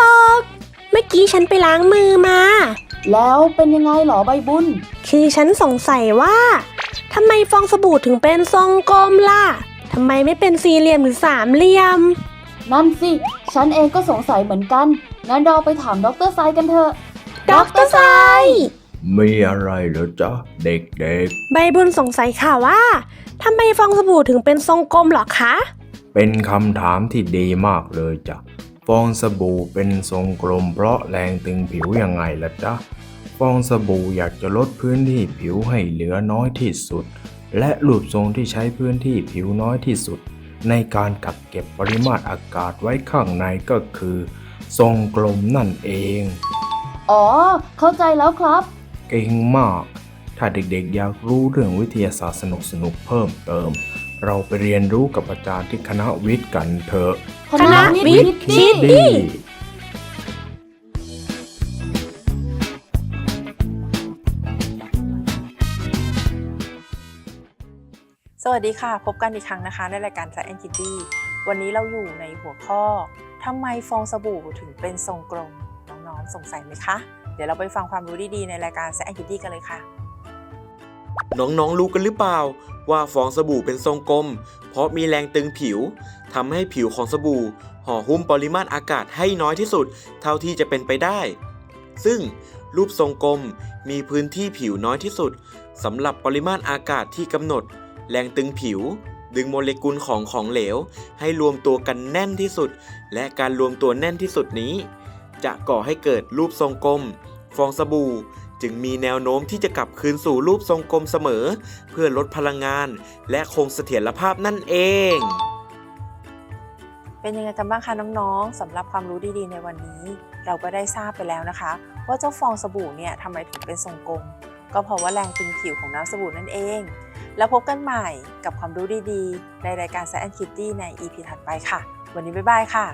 บอก เมื่อกี้ฉันไปล้างมือมา แล้วเป็นยังไงเหรอใบบุญ คือฉันสงสัยว่าทำไมฟองสบู่ถึงเป็นทรงกลมล่ะทำไมไม่เป็นสี่เหลี่ยมหรือสามเหลี่ยม นั่นสิ ฉันเองก็สงสัยเหมือนกัน งั้นเราไปถามดรไซกันเถอะดรไซมีอะไรเหรอจ๊ะ เด็กใบบุญสงสัยค่ะว่าทำไมฟองสบู่ถึงเป็นทรงกลมเหรอคะ ๆ เป็นคำถามที่ดีมากเลยจ้ะ ฟองสบู่เป็นทรงกลมเพราะแรงตึงผิวยังไงล่ะจ๊ะ ฟองสบู่อยากจะลดพื้นที่ผิวให้เหลือน้อยที่สุด และรูปทรงที่ใช้พื้นที่ผิวน้อยที่สุด ในการกักเก็บปริมาตรอากาศไว้ข้างในก็คือ ทรงกลมนั่นเอง อ๋อ เข้าใจแล้วครับ เก่งมาก ถ้าเด็กๆอยากรู้เรื่องวิทยาศาสตร์สนุกๆเพิ่มเติม เราไปเรียนรู้กับอาจารย์ที่คณะวิทย์กันเถอะ คณะวิทย์คิดดี สวัสดีค่ะ พบกันอีกครั้งนะคะ ในรายการ Science Kitty วันนี้เราอยู่ในหัวข้อทำไมฟองสบู่ถึงเป็นทรงกลม น้องๆ สงสัยไหมคะ เดี๋ยวเราไปฟังความรู้ดีๆ ในรายการ Science Kitty กันเลยค่ะ น้องๆ รู้กันหรือเปล่า ว่าฟองสบู่เป็นทรงกลม เพราะมีแรงตึงผิวทำให้ผิวของสบู่ห่อหุ้มปริมาตรอากาศให้น้อยที่สุด เท่าที่จะเป็นไปได้ ซึ่งรูปทรงกลมมีพื้นที่ผิวน้อยที่สุดสำหรับปริมาตรอากาศที่กำหนด แรงตึงผิว ดึงโมเลกุลของของเหลว ให้รวมตัวกันแน่นที่สุด และการรวมตัวแน่นที่สุดนี้ จะก่อให้เกิดรูปทรงกลม ฟองสบู่ จึงมีแนวโน้มที่จะกลับคืนสู่รูปทรงกลมเสมอ เพื่อลดพลังงาน และคงเสถียรภาพนั่นเอง เป็นยังไงกันบ้างคะน้องๆสำหรับความรู้ดีๆ ในวันนี้ เราก็ได้ทราบไปแล้วนะคะ ว่าเจ้าฟองสบู่เนี่ยทำไมถึงเป็นทรงกลม ก็เพราะว่าแรงตึงผิวของน้ำสบู่นั่นเอง แล้วพบกันใหม่กับความรู้ดีๆ ในรายการ Science Kitty ใน EP ถัดไปค่ะ วันนี้บ๊ายบายค่ะ